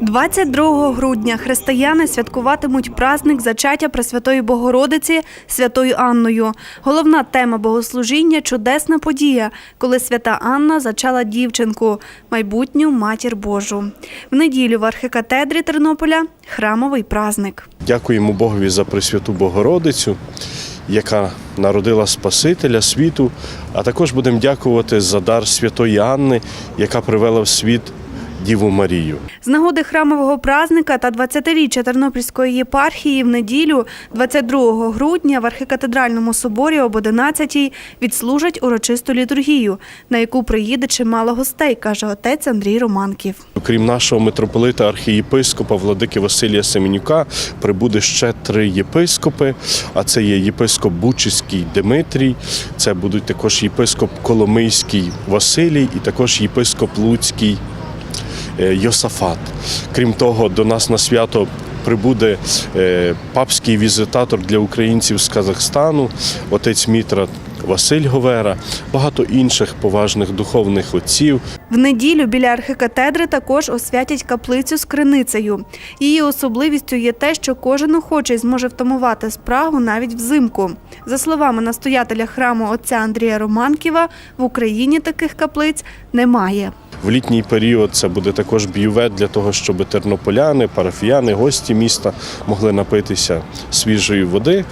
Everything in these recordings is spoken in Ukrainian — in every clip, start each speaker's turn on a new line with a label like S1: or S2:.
S1: 22 грудня християни святкуватимуть праздник зачаття Пресвятої Богородиці Святою Анною. Головна тема богослужіння чудесна подія, коли свята Анна зачала дівчинку, майбутню матір Божу. В неділю в архікатедрі Тернополя храмовий праздник.
S2: Дякуємо Богові за Пресвяту Богородицю, яка народила Спасителя світу, а також будемо дякувати за дар Святої Анни, яка привела в світ Діву Марію.
S1: З нагоди храмового празника та 20-річчя Тернопільської єпархії в неділю, 22 грудня, в архікатедральному соборі об 11 відслужать урочисту літургію, на яку приїде чимало гостей, каже отець Андрій Романків.
S2: Крім нашого митрополита архієпископа Владики Василія Семенюка, прибуде ще три єпископи. А це є єпископ Бучицький Димитрій, це будуть також єпископ Коломийський Василій і також єпископ Луцький Йосафат. Крім того, до нас на свято прибуде е, папський візитатор для українців з Казахстану, отець Мітра Василь Говера, багато інших поважних духовних отців.
S1: В неділю біля архікатедри також освятять каплицю з криницею. Її особливістю є те, що кожен охочий зможе втамувати спрагу навіть взимку. За словами настоятеля храму отця Андрія Романківа, в Україні таких каплиць немає.
S2: В літній період це буде також бювет для того, щоб тернополяни, парафіяни, гості міста могли напитися свіжої води.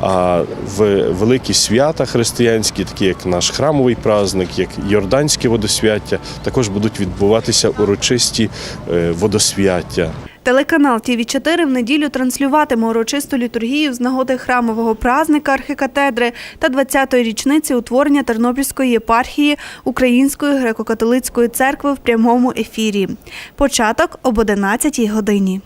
S2: А в великі свята християнські, такі як наш храмовий праздник, як Йорданське водосвяття, також будуть відбуватися урочисті е, водосвяття.
S1: Телеканал ТІВІ 4 в неділю транслюватиме урочисту літургію з нагоди храмового празника архікатедри та 20-ї річниці утворення Тернопільської єпархії Української греко-католицької церкви в прямому ефірі. Початок об 11 годині.